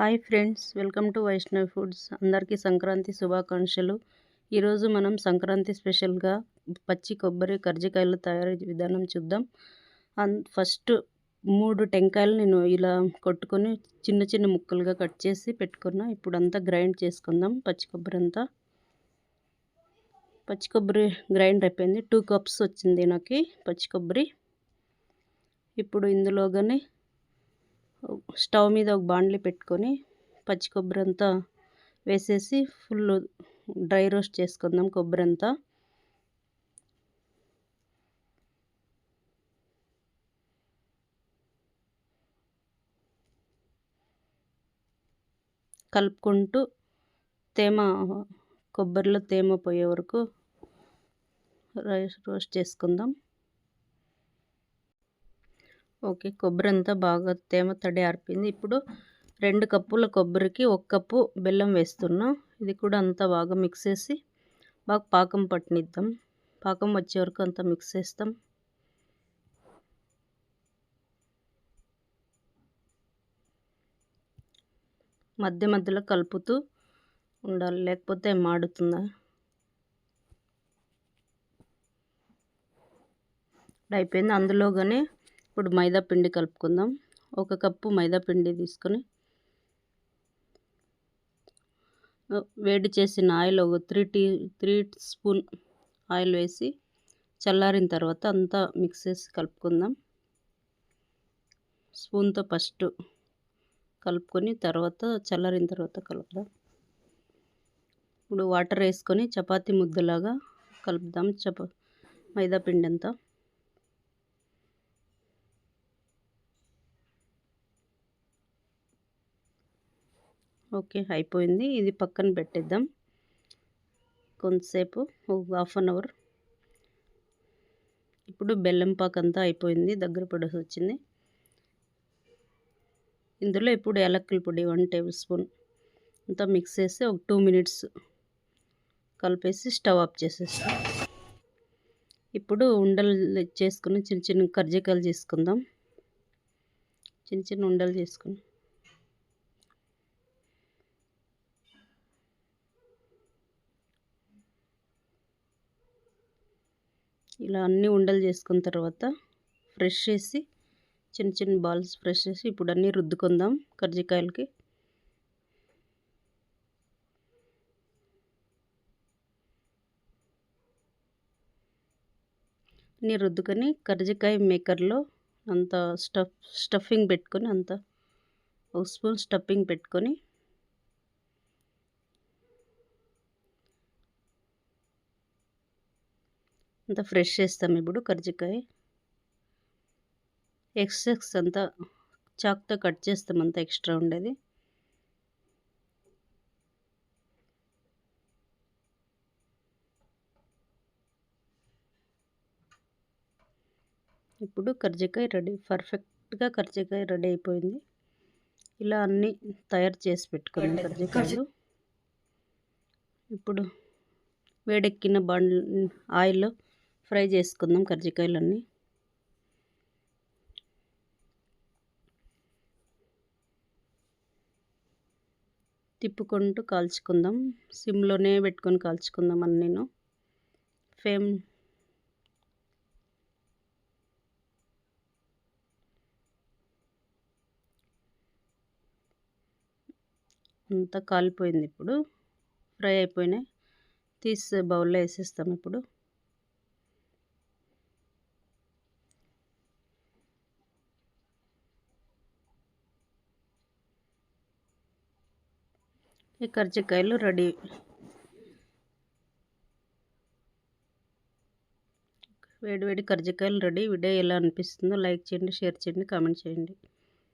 Hi friends welcome to Vaishnav foods. అందరికీ సంక్రాంతి శుభాకాంక్షలు. ఈరోజు మనం సంక్రాంతి స్పెషల్గా పచ్చి కొబ్బరి కర్జికాయలు తయారీ విధానం చూద్దాం. అన్ ఫస్ట్ మూడు టెంకాయలు నేను ఇలా కొట్టుకొని చిన్న చిన్న ముక్కలుగా కట్ చేసి పెట్టుకున్నా. ఇప్పుడు అంతా గ్రైండ్ చేసుకుందాం. పచ్చి కొబ్బరి అంతా. పచ్చి కొబ్బరి గ్రైండ్ అయిపోయింది. టూ కప్స్ వచ్చింది నాకు పచ్చి కొబ్బరి. ఇప్పుడు ఇందులోగానే స్టవ్ మీద ఒక బాండ్లీ పెట్టుకొని పచ్చి కొబ్బరి అంతా వేసేసి ఫుల్ డ్రై రోస్ట్ చేసుకుందాం కొబ్బరి అంతా కలుపుకుంటూ తేమ కొబ్బరిలో తేమ పోయే వరకు రైస్ రోస్ట్ చేసుకుందాం. ఓకే. కొబ్బరి అంతా బాగా తేమ తడి ఆర్పింది ఇప్పుడు రెండు కప్పుల కొబ్బరికి ఒక కప్పు బెల్లం వేస్తున్నాం. ఇది కూడా అంతా బాగా మిక్స్ చేసి బాగా పాకం పట్టనిద్దాం. పాకం వచ్చే వరకు అంతా మిక్స్ చేస్తాం. మధ్య మధ్యలో కలుపుతూ ఉండాలి. లేకపోతే మాడుతుందా? అయిపోయింది. అందులోగానే ఇప్పుడు మైదా పిండి కలుపుకుందాం. ఒక కప్పు మైదా పిండి తీసుకొని వేడి చేసిన ఆయిల్ ఒక three tea three spoon oil వేసి చల్లారిన తర్వాత అంతా మిక్స్ చేసి కలుపుకుందాం. స్పూన్తో ఫస్ట్ కలుపుకొని తర్వాత చల్లారిన తర్వాత కలుపుదాం. ఇప్పుడు వాటర్ వేసుకొని చపాతీ ముద్దలాగా కలుపుదాం. చప మైదా పిండి అంతా. ఓకే అయిపోయింది. ఇది పక్కన పెట్టేద్దాం. కొంతసేపు హాఫ్ అన్ అవర్. ఇప్పుడు బెల్లం పాక్ అంతా అయిపోయింది దగ్గర పడేసి వచ్చింది. ఇందులో ఇప్పుడు యాలక్కల పొడి వన్ టేబుల్ స్పూన్ అంతా మిక్స్ చేసి ఒక టూ మినిట్స్ కలిపేసి స్టవ్ ఆఫ్ చేసేస్తాం. ఇప్పుడు ఉండలు చేసుకుని చిన్న చిన్న కర్జికాయలు చేసుకుందాం. చిన్న చిన్న ఉండలు చేసుకుని. ఇలా అన్నీ ఉండలు చేసుకున్న తర్వాత ఫ్రెష్ చేసి చిన్న చిన్న బాల్స్ ఫ్రెష్ చేసి ఇప్పుడు అన్నీ రుద్దుకుందాం కర్జికాయలకి. అన్నీ రుద్దుకొని కర్జికాయ మేకర్లో అంత స్టఫ్ స్టఫింగ్ పెట్టుకొని అంత ఒక స్పూన్ స్టఫింగ్ పెట్టుకొని అంతా ఫ్రెష్ చేస్తాం ఇప్పుడు కర్జికాయ. ఎక్స్ అంతా చాక్తో కట్ చేస్తాం అంతా ఎక్స్ట్రా ఉండేది. ఇప్పుడు కర్జికాయ రెడీ పర్ఫెక్ట్గా కర్జికాయ రెడీ అయిపోయింది. ఇలా అన్నీ తయారు చేసి పెట్టుకున్నాం కర్జికాయలు. ఇప్పుడు వేడెక్కిన బండ్ ఆయిల్లో ఫ్రై చేసుకుందాం కర్జికాయలన్నీ. తిప్పుకుంటూ కాల్చుకుందాం. సిమ్లోనే పెట్టుకొని కాల్చుకుందాం అని నేను ఫేమ్ అంతా కాలిపోయింది ఇప్పుడు. ఫ్రై అయిపోయినాయి. తీసి బౌల్లో వేసేస్తాం ఇప్పుడు. ఈ కర్జికాయలు రెడీ. వేడి వేడి కర్జికాయలు రెడీ. వీడియో ఎలా అనిపిస్తుందో లైక్ చేయండి షేర్ చేయండి కామెంట్ చేయండి.